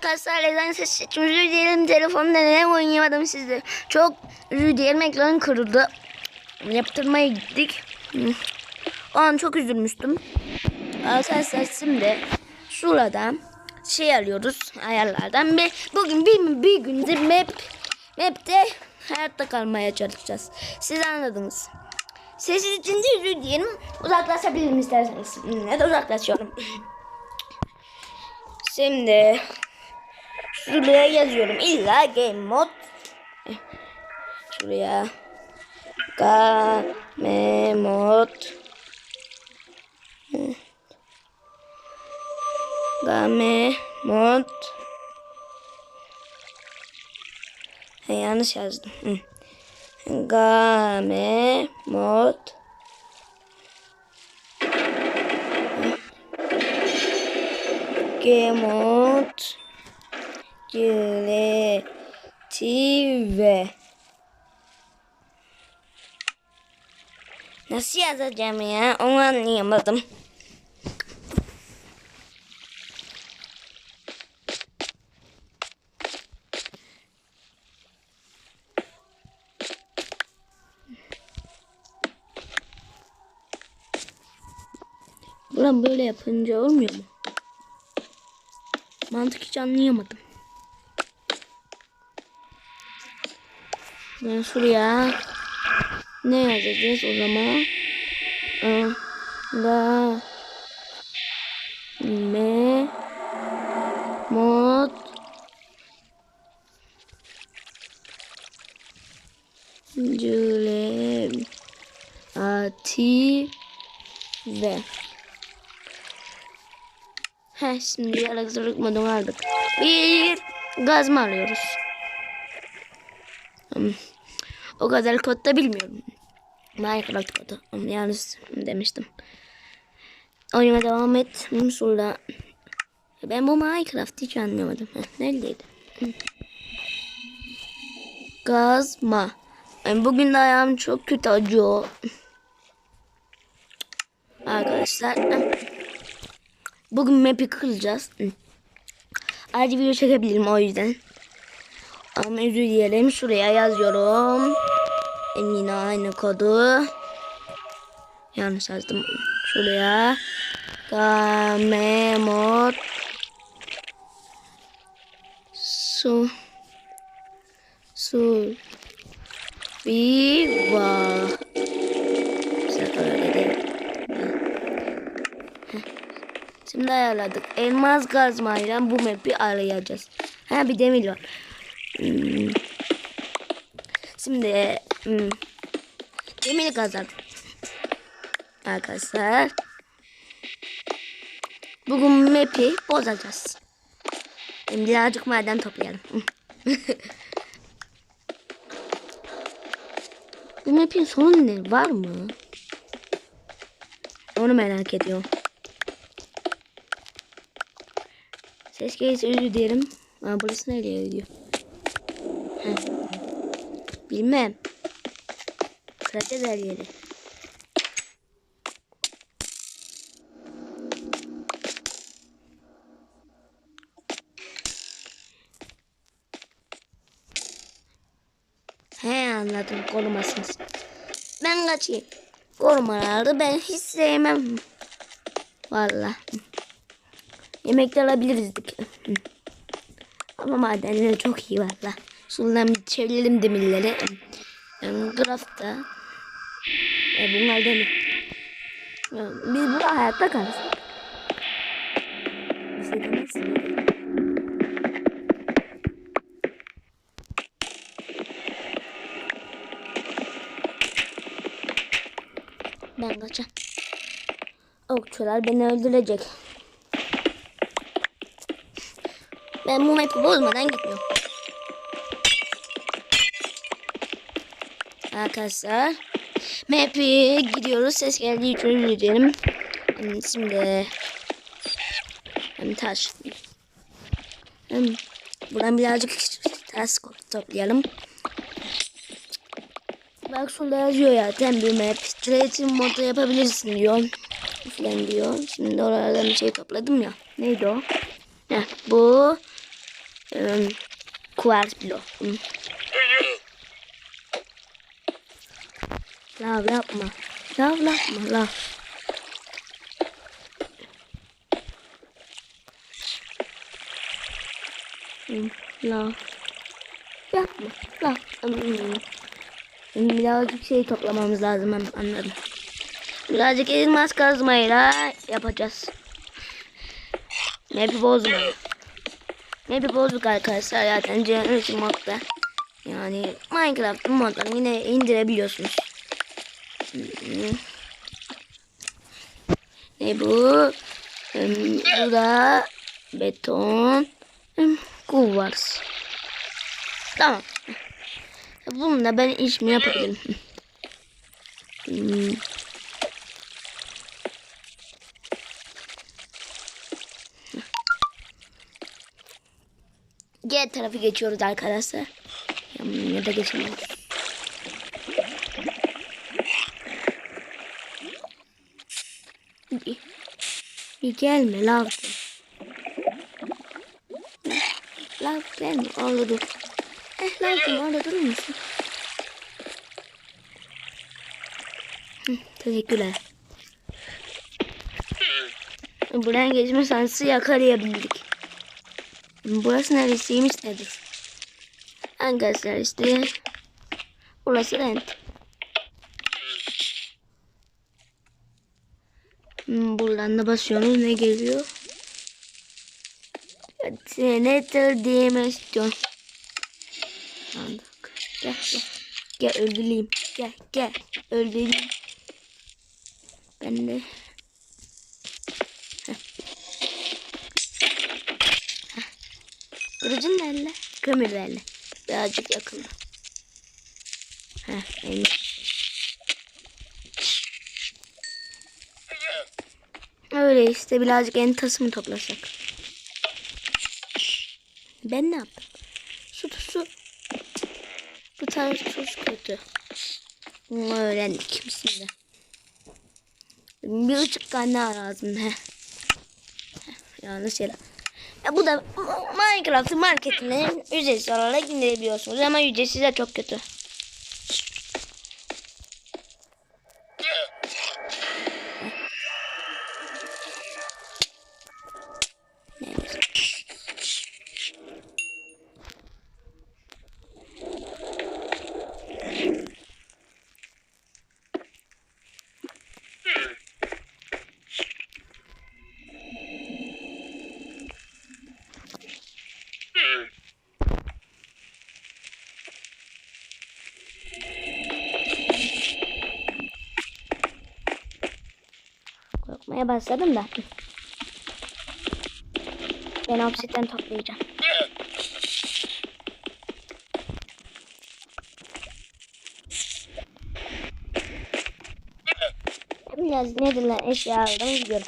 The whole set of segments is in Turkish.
arkadaşlar neden ses seçim özür telefonda neden oynayamadım sizde. Çok özür dilerim ekran kırıldı. Yaptırmaya gittik. O an çok üzülmüştüm. Arkadaşlar şimdi şuradan şey alıyoruz ayarlardan ve bugün bir, bir gündür map map'te hayatta kalmaya çalışacağız. Siz anladınız. Sessiz için de özür dilerim. Uzaklaşabilirim isterseniz. Ne de uzaklaşıyorum. Şimdi şuraya yazıyorum. İlla game mod. Şuraya game mod. Game mod. Ha, yanlış yazdım. Game mod. Gemot Kreative Nasıl yazacağım ya? Onu anlayamadım. Buram böyle yapınca olmuyor mu? Mantık hiç anlayamadım. Ben şuraya ne yazacağız o zaman? A, ga, me, mod, cüle, ati, ve. He şimdi elektrik modunu aldık. Bir gaz mı alıyoruz? O kadar kod bilmiyorum. Minecraft kodu. Yalnız demiştim. Oyuna devam et. Sonra ben bu Minecraft hiç anlamadım. Neredeydi? Gazma. Yani bugün de ayağım çok kötü acıyor. Arkadaşlar. Bugün map'i kıracağız. Ayrıca video çekebilirim o yüzden. Ama özür dilerim. Şuraya yazıyorum. Yine aynı kodu. Yanlış yazdım. Şuraya. Game mod. Su. Su. Viva. Şimdi ayarladık. Elmas kazmayla bu map'i arayacağız. Ha bir demir var. Hmm. Şimdi hmm. demir kazalım. Arkadaşlar. Bugün map'i bozacağız. Birazcık maden toplayalım. bu map'in sonu ne? Var mı? Onu merak ediyorum. Ses gelirse özür dilerim. Aa, burası nereye gidiyor? Bilmem. Kıracağız her yeri. He anladım korumasınız. Ben kaçayım. Korumaları ben hiç sevmem. Vallahi. Yemekler alabilirizdik. Ama madenleri çok iyi valla. Şundan bir çevirelim demirleri. Craft'ta. E bunlar demir. Ya, Biz burada hayatta. Bir şey. Ben kaçacağım. Okçular beni öldürecek. Ben bu map'i bozmadan gitmiyorum. Arkadaşlar. Map'i gidiyoruz. Ses geldiği için özür dilerim. Şimdi hem taş. Hem buradan birazcık taş toplayalım. Bak şurada yazıyor ya bir map. Creative modda yapabilirsin diyor. Falan diyor. Şimdi oralardan bir şey topladım ya. Neydi o? Heh, bu Ee, Kuvars blok. Lav yapma. Lav yapma lav. Hı, Lav. Yapma. Lav. Hmm. Birazcık şey toplamamız lazım an- anladım. Birazcık elmas kazmayla yapacağız. Map'i bozmayın. Map'i bozduk arkadaşlar zaten Generation modda. Yani Minecraft'ın modlarını yine indirebiliyorsunuz. Ne bu? Bu da beton. Kuvars. Tamam. Bununla ben işimi yapabilirim. Hmm. G tarafı geçiyoruz arkadaşlar. Ya da geçemeyiz. Bir, gelme lav. Lav gelme orada dur. Eh lavcım orada durur musun? Hı, teşekkürler. Buradan geçme şansı yakalayabildik. Burası neresiymiş nedir? Arkadaşlar işte burası rent. Buradan da basıyorsunuz ne geliyor? Senator Dimension. Sandık. Gel gel. Gel öldüreyim. Gel gel. Öldüreyim. Ben de Kırıcın nerede? Kömür verle. Birazcık yakında. Heh, benim. Öyle işte birazcık entası mı toplasak? Ben ne yaptım? Su su. Bu tarz tuz kötü. Bunu öğrendik şimdi. Bir ışık kaynağı lazım. Heh, Yanlış yere. Ya bu da Minecraft marketinden ücretsiz olarak indirebiliyorsunuz ama ücretsiz de çok kötü. Korkmaya başladım da. Ben obsidyen toplayacağım. Biraz nedirler eşya aldım gidiyorum.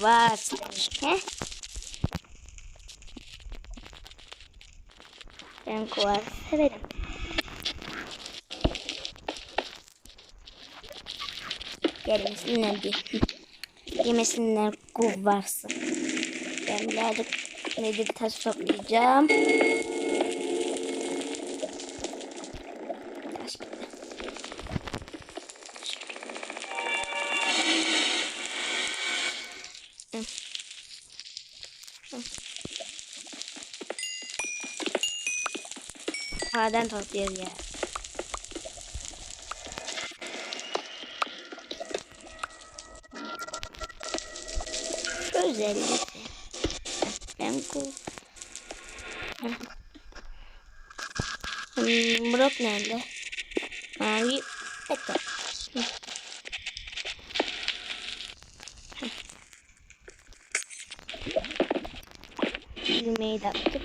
Var. He? Ben kuvar severim. Gelmesinler bir. Yemesinler kuvarsın. Ben birazcık nedir taş toplayacağım. Maden topluyoruz ya. Özelliği. Ben bu. Hmm, Brock nerede? Mavi. Hı. Düğmeyi de attık.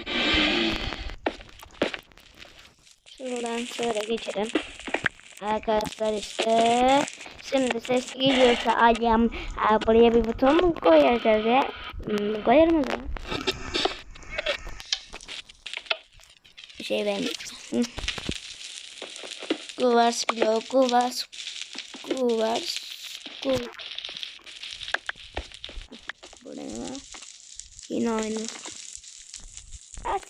Şuradan şöyle geçelim. Arkadaşlar işte şimdi ses geliyorsa alem Aa, buraya bir buton mu koyacağız ya? Hmm, koyarım o zaman. Bir şey vermeyeceğim. Kuvars blok, kuvars, kuvars, kuvars. Var? Yine aynı. Aç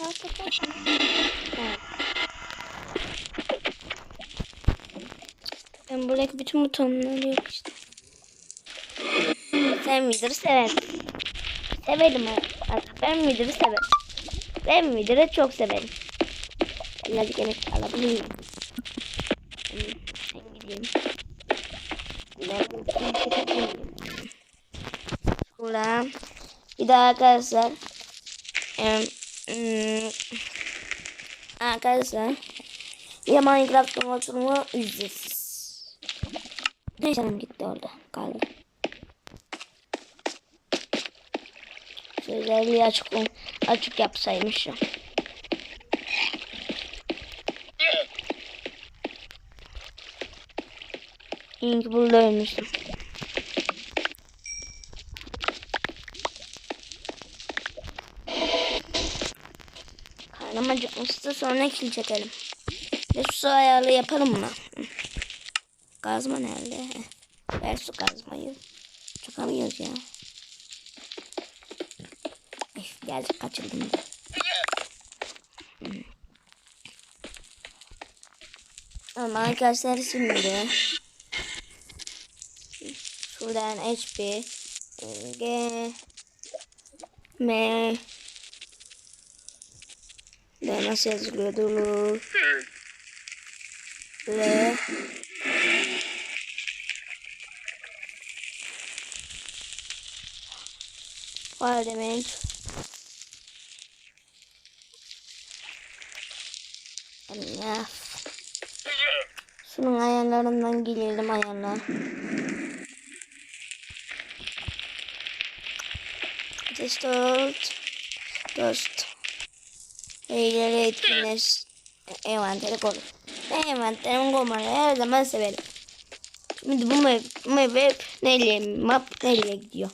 aç aç. Ha. Ben buradaki bütün butonları işte. Sen Wither'ı seversin. Severim artık. Ben Wither'ı severim. Ben Wither'ı çok severim. Birazcık yemek alabilir miyim? Ben gideyim. Burada bir daha arkadaşlar hmm, arkadaşlar ya Minecraft'ın oturumu ücretsiz. Ne canım gitti orada kaldı. Şu özelliği açık, açık yapsaymışım. Ki burada ölmüştüm. Karnım acıkmıştı sonra kil çekelim. Ve su ayarlı yapalım mı? Kazma nerede? Heh. Ver su kazmayı. Çıkamıyoruz ya. Üf, geldik kaçırdım. Hı. Ama arkadaşlar şimdi şuradan HP G M ne nasıl yazılıyordu? L Var demek. Ya. Şunun ayarlarından gelelim ayarlar. Distort. Dost. Eğileri etkinleş. Envanteri koru. Ben envanterimi korumayı her zaman severim. Şimdi bu map, map hep nereye, map nereye gidiyor?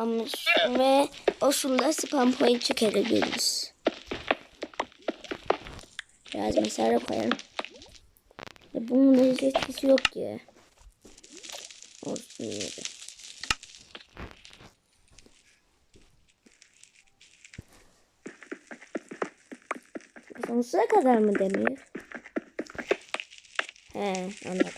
Şu- ve şurada spam point çıkarabiliriz. Biraz mesela koyalım. Ya bunun da hiç yok ki. Olsun yeri. Sonsuza kadar mı demiyor? He anladım.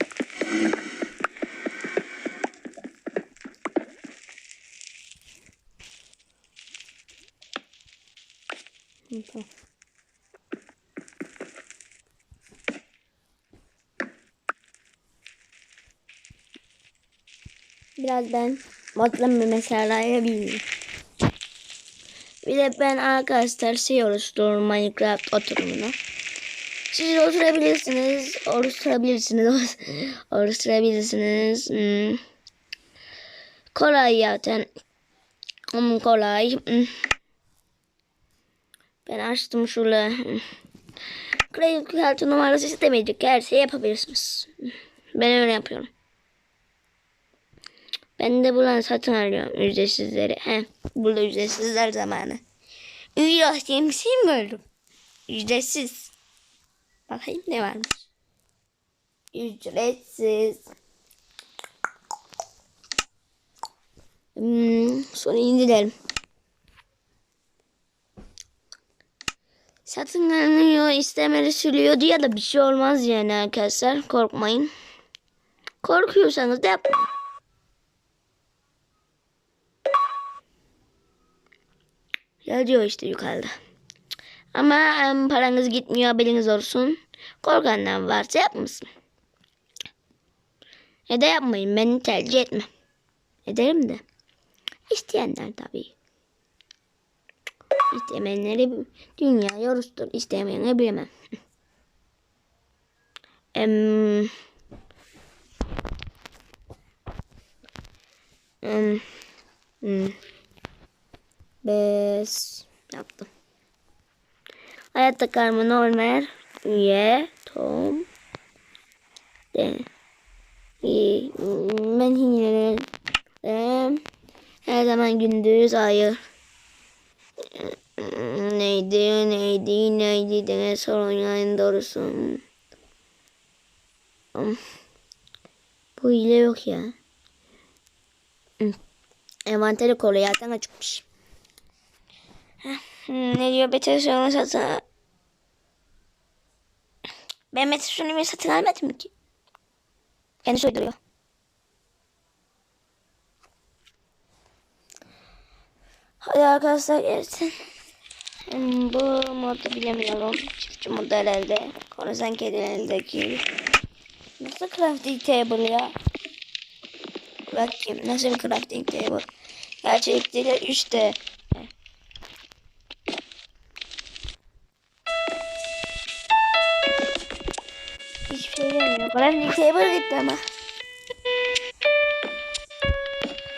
Tamam. Biraz ben modlama mesela bilmiyorum. Bir de ben arkadaşlar şey oluştururum Minecraft oturumunu. Siz oturabilirsiniz, oluşturabilirsiniz, oluşturabilirsiniz. Hmm. Kolay zaten. Hmm, kolay. Hmm. Ben açtım. Hmm. Kredi kartı numarası istemeyecek her şeyi yapabilirsiniz. Ben öyle yapıyorum. Ben de buradan satın alıyorum ücretsizleri. He, burada ücretsizler zamanı. Ücretsiz bir şey mi gördüm? Ücretsiz. Bakayım ne varmış. Ücretsiz. Hmm, sonra indirelim. Satın alınıyor, istemeli sürüyordu ya da bir şey olmaz yani arkadaşlar. Korkmayın. Korkuyorsanız da yapmayın. Yazıyor işte yukarıda. Ama em, paranız gitmiyor haberiniz olsun. Korkanlar varsa yapmasın. Ya da yapmayın ben tercih etmem. Ederim de. İsteyenler tabii. İstemeyenleri dünya yorustur. İstemeyenleri bilemem. Em, em, hmm. Bes. Yaptım. Hayatta kalma normal. Üye tom. De. Ben de her zaman gündüz ayı neydi neydi neydi de sorun yani doğrusu Hmm. bu hile yok ya Envanteri kolu yerden açıkmış. Hmm, Ne diyor Beter sonra satın Ben Beter Sonic satın almadım ki. Kendisi uyduruyor. Hadi arkadaşlar gelsin. Bu modu bilemiyorum. Çiftçi modu herhalde. Konuşan kedinin eldeki. Nasıl crafting table ya? Bakayım nasıl bir crafting table. Gerçekten 3D. Hiçbir şey demiyor. Crafting table gitti ama.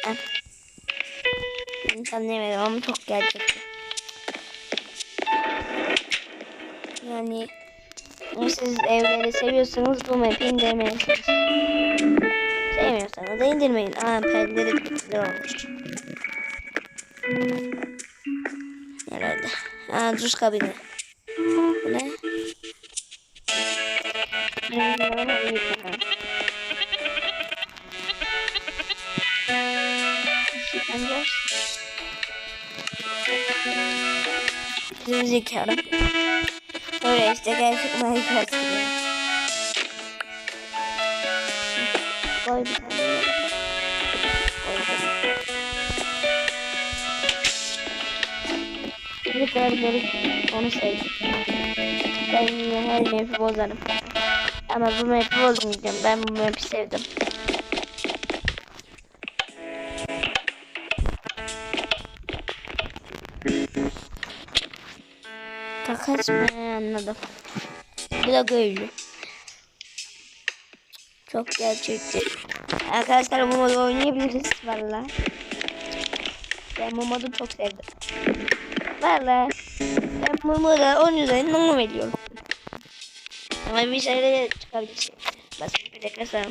Heh. Ben anlayamadım ama çok gerçekçi. Yani siz evleri seviyorsanız bu map'i indirmelisiniz. Sevmiyorsanız da indirmeyin. Aa perdeleri güzel olmuş. Herhalde. Aa duş kabini. Bu ne? Bizim zekaram. Öyle işte gerçek Minecraft gibi. Koy bir tane. Kadar böyle onu sevdim. Ben her map'i bozarım. Ama bu map'i bozmayacağım. Ben bu map'i sevdim. Mı anladım. Bu da köylü. Çok gerçekçi. Arkadaşlar bu modu oynayabiliriz valla. Ben bu modu çok sevdim. Valla. Ben bu moda 10 üzerinden 10 veriyorum. Ama bir şeyler çıkabilir. Basit bir de kasalım.